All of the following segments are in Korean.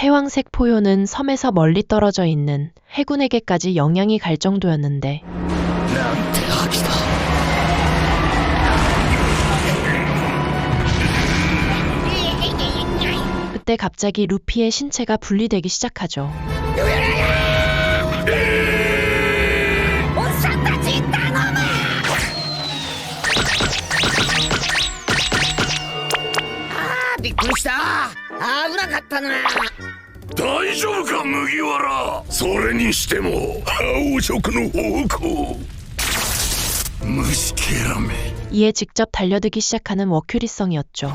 패왕색 포효는 섬에서 멀리 떨어져 있는 해군에게까지 영향이 갈 정도였는데 그때 갑자기 루피의 신체가 분리되기 시작하죠. びっくりした危なかったな大丈夫か麦わらそれにしても覇王色の方向虫けらめ 이에 직접 달려들기 시작하는 워큐리성이었죠.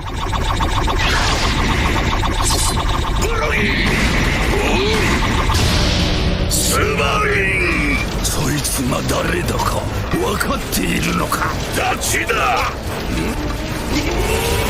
スバリンそいつが誰だか分かっているのかダチだスキル